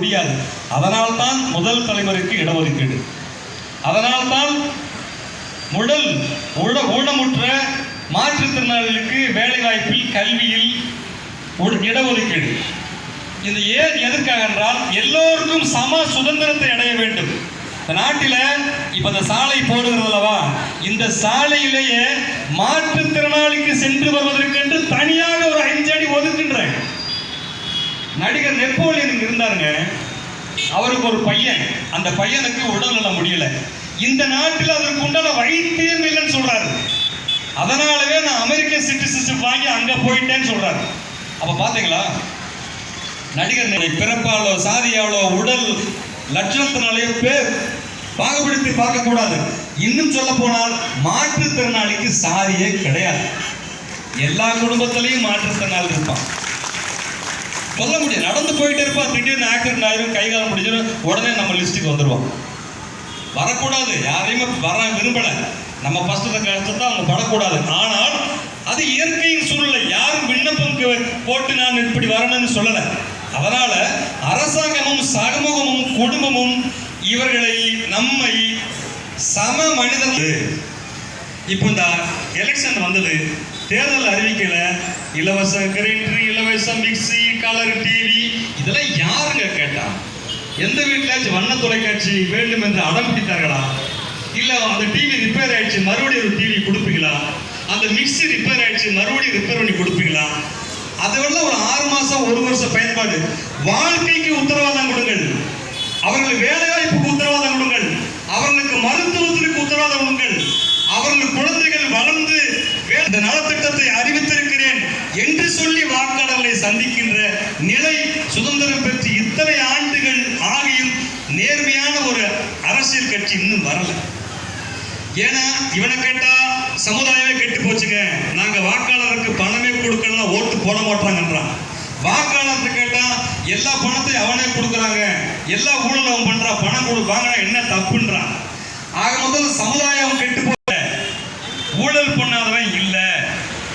முடியாது. அதனால்தான் முதல் தலைமுறைக்கு இடஒதுக்கீடு. அதனால்தான் உடல் உட ஊனமுற்ற மாற்றுத்திறனாளிகளுக்கு வேலைவாய்ப்பில் கல்வியில் இடஒதுக்கீடு. இது ஏன் எதற்காக என்றால் எல்லோருக்கும் சம சுதந்திரத்தை அடைய வேண்டும். இந்த நாட்டில் இப்போ இந்த சாலை போடுகிறது அல்லவா இந்த சாலையிலேயே மாற்றுத்திறனாளிக்கு சென்று வருவதற்கென்று தனியாக ஒரு அஞ்சடி ஒதுக்கின்றேன். நடிகர் நெப்போலியன் இருந்தாருங்க. அவருக்கு ஒரு பையன். அந்த பையனுக்கு உடல்நலம் முடியல. இந்த நாட்டில் அதற்கு உண்டான வைத்தியம் இல்லைன்னு சொல்றாரு. அதனாலவே நான் அமெரிக்க சிட்டிசன்ஷிப் வாங்கி அங்க போயிட்டேன்னு சொல்றாரு. அப்ப பாத்தீங்களா? நடிகர் பிறப்பாலோ சாதியாலோ உடல் லட்சணத்தினாலேயோ பேர் பாகுபடுத்தி பார்க்கக்கூடாது இன்னும் சொல்ல போனால் மாற்றுத்திறனாளிக்கு சாதியே கிடையாது. எல்லா குடும்பத்திலையும் மாற்றுத்திறனாளி இருப்பான். சொல்ல முடியாது. நடந்து போயிட்டே இருப்பா திடீர்னு ஆக்சிடென்ட் ஆயிரும் கை கால் முடிஞ்சிடும் உடனே நம்ம லிஸ்ட்டுக்கு வந்துடுவோம் வரக்கூடாது. யாரையுமே வர விரும்பலை. நம்ம கஷ்டத்தை கஷ்டத்தை அவங்க படக்கூடாது. ஆனால் அது இயற்கையின் சூழ்நிலை. யாரும் விண்ணப்பம் போட்டு நான் இப்படி வரணும்னு சொல்லலை. அதனால அரசாங்கமும் சமூகமும் குடும்பமும் இவர்களை நம்மை சம மனிதர்கள். இப்போ இந்த எலெக்ஷன் வந்தது. தேர்தல் அறிவிக்கல. இலவச கிரைண்டர் இலவச மிக்ஸி கலர் டிவி இதெல்லாம் யாருங்க கேட்டா? எந்த வீட்டிலாச்சும் வண்ண தொலைக்காட்சி வேண்டும் என்று அடம் பிடித்தார்களா? இல்ல அந்த டிவி ரிப்பேர் ஆயிடுச்சு மறுபடியும் ஒரு டிவி கொடுப்பீங்களா? அந்த மிக்ஸி ரிப்பேர் ஆயிடுச்சு மறுபடியும் ரிப்பேர் பண்ணி கொடுப்பீங்களா? அதெல்லாம் ஒரு ஆறு மாசம் ஒரு வருஷம் பயன்பாடு. வாழ்க்கைக்கு உத்தரவாதம் கொடுங்கள். அவர்கள் வேலைவாய்ப்புக்கு உத்தரவாதம் கொடுங்கள். அவர்களுக்கு மருத்துவத்திற்கு உத்தரவாதம் கொடுங்கள். அவர்கள் குழந்தைகள் வளர்ந்து வே- இந்த நலத்திட்டத்தை அறிவித்திருக்கிறேன் என்று சொல்லி வாக்காளர்களை சந்திக்கின்ற நிலை சுதந்திரம் பெற்று இத்தனை ஆண்டுகள் ஆகியும் நேர்மையான ஒரு அரசியல் கட்சி இன்னும் வரல. ஏன்னா இவனை கேட்டா சமுதாயமே கெட்டு போச்சுங்க. நாங்க வாக்காளருக்கு பணமே கொடுக்கலாம் ஓட்டு போட மாட்டாங்கன்றான். வாக்காளர்கிட்ட கேட்டா எல்லா பணத்தையும் அவனே கொடுக்குறாங்க. எல்லா ஊழலும் அவன் பண்றான். பணம் கொடு வாங்கினா என்ன தப்புன்றான். ஆக முதல்ல சமுதாயம் கெட்டு போல ஊழல் பண்ணாதவன் இல்ல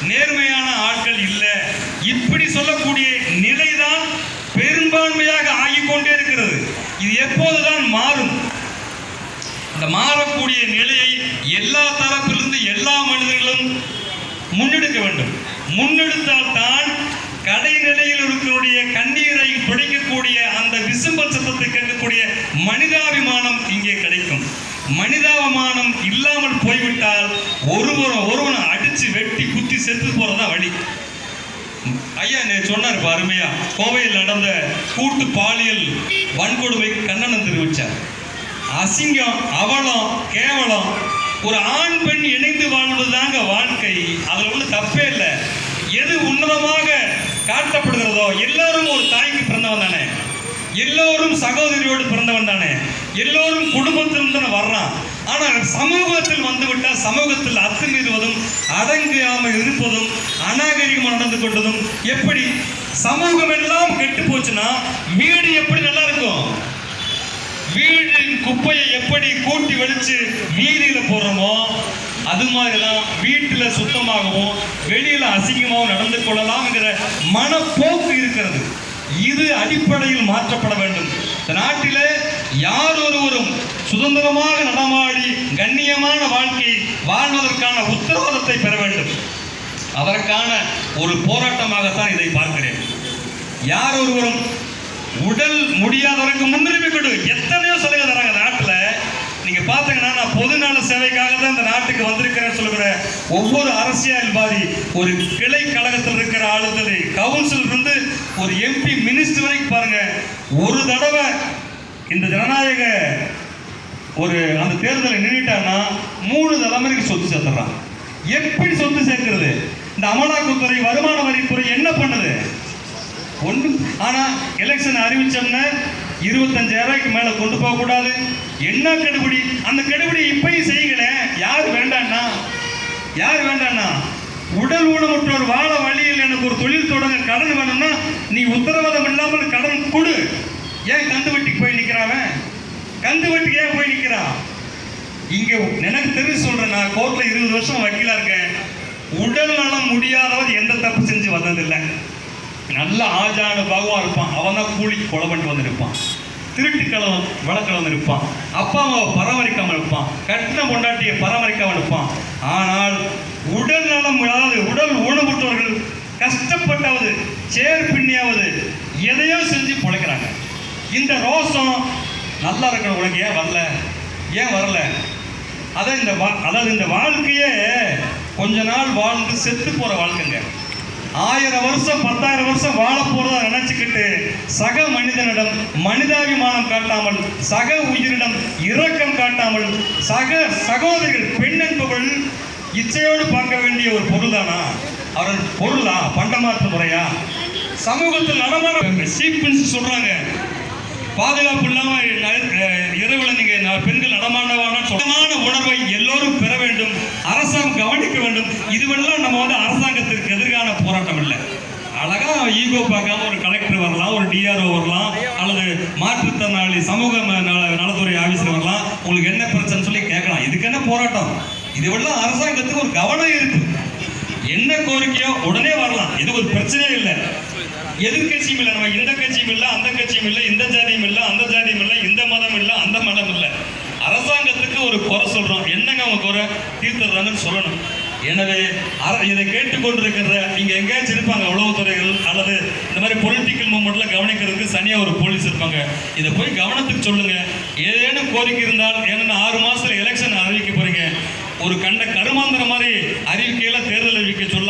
நேர்மையான ஆட்கள் இல்ல இப்படி சொல்லக்கூடிய நிலைதான் பெரும்பான்மையாக ஆகிக்கொண்டே இருக்கிறது. இது எப்போதுதான் மாறும். இந்த மாறக்கூடிய நிலையை எல்லா தரப்பிலிருந்து எல்லா மனிதர்களும் முன்னெடுக்க வேண்டும். முன்னெடுத்தால் தான் கடைநிலையில் இருக்கக்கூடிய கண்ணீரை பிடிக்கக்கூடிய அந்த விசும்பல் சத்தத்தை கேட்கக்கூடிய மனிதாபிமானம் இங்கே கிடைக்கும். மனிதாபிமானம் இல்லாமல் போய்விட்டால் ஒருவரை ஒருவனை அடித்து வெட்டி குத்தி செத்து போகிறதா வழி. ஐயா நேற்று சொன்னார் இப்போ அருமையா கோவையில் நடந்த கூட்டு பாலியல் வன்கொடுமை கண்ணனம் தெரிவித்தார் அசிங்கம் அவலம் கேவலம் ஒரு ஆண் பெண் இணைந்து வாழ்வதுதாங்க வாழ்க்கை. அதில் ஒன்றும் தப்பே இல்லை. எது உன்னதமாக காட்டப்படுகிறதோ எல்லாரும் ஒரு தாய்க்கு பிறந்தவன் தானே. எல்லோரும் சகோதரியோடு பிறந்தவன் தானே. எல்லோரும் குடும்பத்திலிருந்து தானே வர்றான். ஆனால் சமூகத்தில் வந்துவிட்டால் சமூகத்தில் அத்துமீறுவதும் அடங்காமல் இருப்பதும் அநாகரிகமாக நடந்து கொண்டதும் எப்படி? சமூகம் எல்லாம் கெட்டு போச்சுன்னா வீடு எப்படி நல்லா இருக்கும்? வீடின் குப்பையை எப்படி கூட்டி வலிச்சு வீதியில போடுறோமோ அது மாதிரிலாம் வீட்டில் சுத்தமாகவும் வெளியில அசிங்கமாகவும் நடந்து கொள்ளலாம்ங்கிற மனப்போக்கு இருக்கிறது. இது அடிப்படையில் மாற்றப்பட வேண்டும். இந்த நாட்டில் யார் ஒவ்வொருவரும் சுதந்திரமாக நடமாடி கண்ணியமான வாழ்க்கை வாழ்வதற்கான உத்தரவாதத்தை பெற வேண்டும். அதற்கான ஒரு போராட்டமாகத்தான் இதை பார்க்கிறேன். யார் ஒருவரும் உடல் முடியாதவருக்கு முன்னுரிமை கொடு. எத்தனையோ சலுகை தராங்க நாட்டில். நீங்கள் நீங்க பாத்தீங்கன்னா நான் பொதுநல சேவைக்காக தான் இந்த நாட்டுக்கு வந்திருக்கிறேன்னு சொல்லுகிற ஒவ்வொரு அரசியல்வாதி ஒரு கிளை கழகத்தில் இருக்கிற ஆளுநரை கவுன்சில் இருந்து ஒரு எம்பி மினிஸ்டர் வரைக்கும் பாருங்க. ஒரு தடவை இந்த ஜனநாயக ஒரு அந்த தேர்தலை நின்றுட்டான்னா மூணு தலைமுறைக்கு சொத்து சேர்த்துறான். எப்படி சொத்து சேர்க்கிறது? இந்த அமலாக்கத்துறை வருமான வரித்துறை என்ன பண்ணுது? ஒன்று ஆனால் எலெக்ஷன் அறிவிச்சோம்னா இருபத்தஞ்சாயிரம் ரூபாய்க்கு கொண்டு போகக்கூடாது என்ன கெடுபிடி? அந்த கெடுபிடி இப்பயும் செய்யல. யார் வேண்டாண்ணா யார் வேண்டாண்ணா உடல் ஊனமுற்றோர் வாழ வழியில் எனக்கு ஒரு தொழில் தொடங்க கடன் வேணும்னா நீ உத்தரவாதம் இல்லாமல் கடன் கொடு. ஏன் கந்து வட்டிக்கு போய் நிற்கிறாவன் கந்து வட்டிக்கு ஏன் போய் நிற்கிறான் இங்கே எனக்கு தெரிஞ்சு சொல்கிறேன் நான் கோர்ட்டில் இருபது வருஷம் வக்கீலாக இருக்கேன். உடல் நலம் முடியாதவர் எந்த தப்பு செஞ்சு வந்ததில்லை. நல்ல ஆஜான பகவான் இருப்பான். அவன் தான் கூலிக்கு கொலை பண்ணிட்டு வந்து நிற்பான் திருட்டு கலவன் வழக்கில் இருப்பான். அப்பா அம்மாவை பராமரிக்காமல் இருப்பான். கட்டின பொண்டாட்டியை பராமரிக்காமல் இருப்பான். ஆனால் உடல் நலம் அதாவது உடல் ஊனமுற்றவர்கள் கஷ்டப்பட்டாவது சேர் பின்னியாவது எதையோ செஞ்சு பிழைக்கிறாங்க. இந்த ரோசம் நல்லா இருக்கிற உனக்கு ஏன் வரல? ஏன் வரல? அதான் இந்த வா அதாவது இந்த வாழ்க்கையே கொஞ்ச நாள் வாழ்ந்து செத்து போகிற வாழ்க்கைங்க. ஆயிரம் வருஷம் பத்தாயிரம் வருஷம் வாழ போறதா நினைச்சுக்கிட்டு சக மனிதனிடம் மனிதாபிமானம் காட்டாமல் சக உயிரிடம் இரக்கம் காட்டாமல் சக சகோதரிகள் பெண் என்பவள் இச்சையோடு பார்க்க வேண்டிய ஒரு பொருள் தானா அவர்கள் பொருளா? பண்டமாற்று முறையா? சமூகத்தில் நடமாட சீக்வன்ஸ் சொல்றாங்க. பாதுகாப்பு இல்லாமல் இரவில் நீங்கள் பெண்கள் நடமாடவான சொந்தமான உணர்வை எல்லோரும் பெற வேண்டும். அரசாங்கம் கவனிக்க வேண்டும். இதுவெல்லாம் நம்ம வந்து அரசாங்கத்திற்கு எதிரான போராட்டம் இல்லை. அழகா ஈகோ பார்க்காம ஒரு கலெக்டர் வரலாம் ஒரு டிஆர்ஓ வரலாம் அல்லது மாற்றுத்திறனாளி சமூக நல- நலத்துறை ஆஃபீஸர் வரலாம். உங்களுக்கு என்ன பிரச்சனை சொல்லி கேட்கலாம். இதுக்கு என்ன போராட்டம்? இதுவெல்லாம் அரசாங்கத்துக்கு ஒரு கவனம் இருக்கு. என்ன கோரிக்கையோ உடனே வரலாம். இது ஒரு பிரச்சனையே இல்லை. எதிர்க்கட்சியும் இல்லை நம்ம இந்த கட்சியும் இல்லை அந்த கட்சியும் இல்லை இந்த ஜாதியும் இல்லை அந்த ஜாதியும் இல்லை இந்த மதம் இல்லை அந்த மதம் இல்லை. அரசாங்கத்துக்கு ஒரு குறை சொல்கிறோம் என்னங்க அவங்க குறை? தீர்த்துறாங்கன்னு சொல்லணும். எனவே அர இதை கேட்டுக்கொண்டிருக்கிற நீங்கள் எங்கேயாச்சும் இருப்பாங்க உளவுத்துறைகள் அல்லது இந்த மாதிரி பொலிட்டிக்கல் மூமெண்ட்டில் கவனிக்கிறதுக்கு சனியாக ஒரு போலீஸ் இருப்பாங்க. இதை போய் கவனத்துக்கு சொல்லுங்க. ஏதேனும் கோரிக்கை இருந்தால் ஏன்னா ஆறு மாசத்துல எலெக்ஷன் அறிவிக்க போறீங்க? ஒரு கண்ட கருமாந்திர மாதிரி அறிவிக்கையில் தேர்தல் அறிவிக்க சொல்லுங்கள்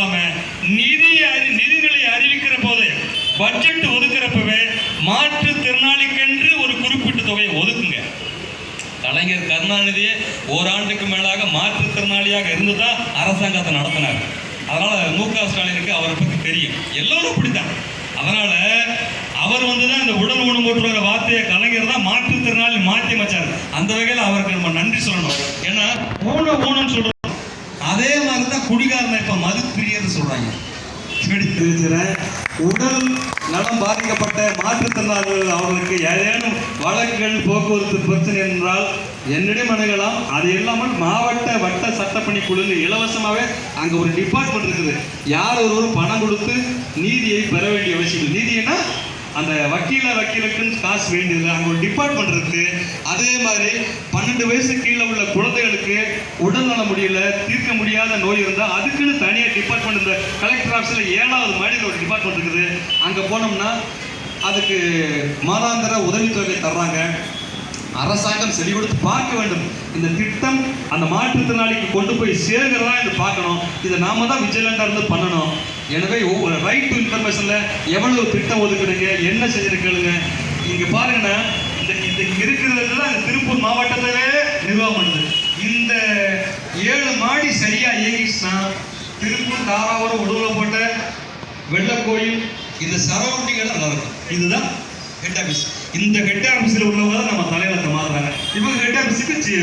பட்ஜெட் ஒதுக்குறப்பவே மாற்றுத்திறனாளிக்கென்று ஒரு குறிப்பிட்ட தொகையை ஒதுக்குங்க. கலைஞர் கருணாநிதியே ஓராண்டுக்கு மேலாக மாற்றுத்திறனாளியாக இருந்து தான் அரசாங்கத்தை நடத்தினார். அதனால் மு க ஸ்டாலினுக்கு அவரை பற்றி தெரியும். எல்லோரும் அப்படித்தான். அதனால் அவர் வந்து தான் இந்த உடல் ஊனமுற்றோர வார்த்தையை கலைஞர் தான் மாற்றுத்திறனாளி மாற்றி வச்சார் அந்த வகையில் அவருக்கு நம்ம நன்றி சொல்லணும். ஏன்னா ஊன ஊனம்னு சொல்கிறோம் அதே மாதிரி தான் குடிகாரனை இப்போ மது பிரியர்னு சொல்றாங்க இருக்கிற உடல் நலம் பாதிக்கப்பட்ட மாற்றுத்திறனாளர்கள் அவர்களுக்கு ஏதேனும் வழக்குகள் போக்குவரத்து பிரச்சனை என்றால் என்னிடம் அணுகலாம். அது இல்லாமல் மாவட்ட வட்ட சட்டப்பணி குழு இலவசமாகவே அங்கே ஒரு டிபார்ட்மெண்ட் இருக்குது. யார் ஒருவரும் பணம் கொடுத்து நீதியை பெற வேண்டிய அவசியம் நீதினா அந்த வக்கீல வக்கீலுக்குன்னு காசு வேண்டியது அங்கே ஒரு டிபார்ட்மெண்ட் இருக்கு. அதே மாதிரி பன்னெண்டு வயசு கீழே உள்ள குழந்தைகளுக்கு உடல்நல முடியல தீர்க்க முடியாத நோய் இருந்தால் அதுக்குன்னு தனியாக டிபார்ட்மெண்ட் இந்த கலெக்டர் ஆஃபீஸில் ஏழாவது மாடியில் ஒரு டிபார்ட்மெண்ட் இருக்குது. அங்கே போனோம்னா அதுக்கு மாதாந்திர உதவித்தொகை தர்றாங்க. அரசாங்கம் செடி கொடுத்து பார்க்க வேண்டும். இந்த திட்டம் அந்த மாற்றுத்திறனாளிக்கு கொண்டு போய் சேர்கிறதா என்று பார்க்கணும். இதை நாம தான் விஜிலண்டா இருந்து பண்ணணும். எனவே ஒவ்வொரு ரைட் டு இன்ஃபர்மேஷனில் எவ்வளவு திட்டம் ஒதுக்குறீங்க என்ன செஞ்சிருக்கீங்க நீங்கள் பாருங்கன்னா இந்த இந்த இங்க இருக்கிறது தான் திருப்பூர் மாவட்டத்திலே நிர்வாகம் பண்ணுது. இந்த ஏழு மாடி சரியாக இயங்கிச்சுன்னா திருப்பூர் தாராபுரம் உடலில் போட்ட வெள்ளக்கோயில் இந்த சரௌண்டிங் எல்லாம் நல்லா இருக்கும். இதுதான் ஹெட் ஆஃபீஸ் இந்த ஹெட் ஆஃபீஸில் உள்ளவங்க தான் நம்ம தலைவரத்தை மாறுறாங்க இவங்க ஹெட் ஆஃபீஸுக்கு சி-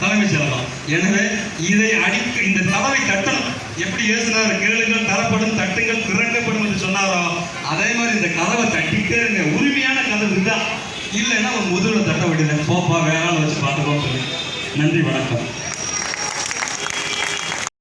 தலைமைச் செயலகம். எனவே இதை அடி இந்த தலைமை தட்டணும் எப்படி இயேசுனார் கேளுங்கள் தரப்படும் தட்டுங்கள் திறக்கப்படும் என்று சொன்னாரோ? அதே மாதிரி இந்த கதவை தட்டிக்கிட்டே இருங்க. உரிமையான கதவு இதுதான். இல்லைன்னா உங்க முதுகுல தட்ட வேண்டியது போப்பா வேற ஆள் வச்சு பார்த்துக்கோன்னு சொல்லி. நன்றி வணக்கம்.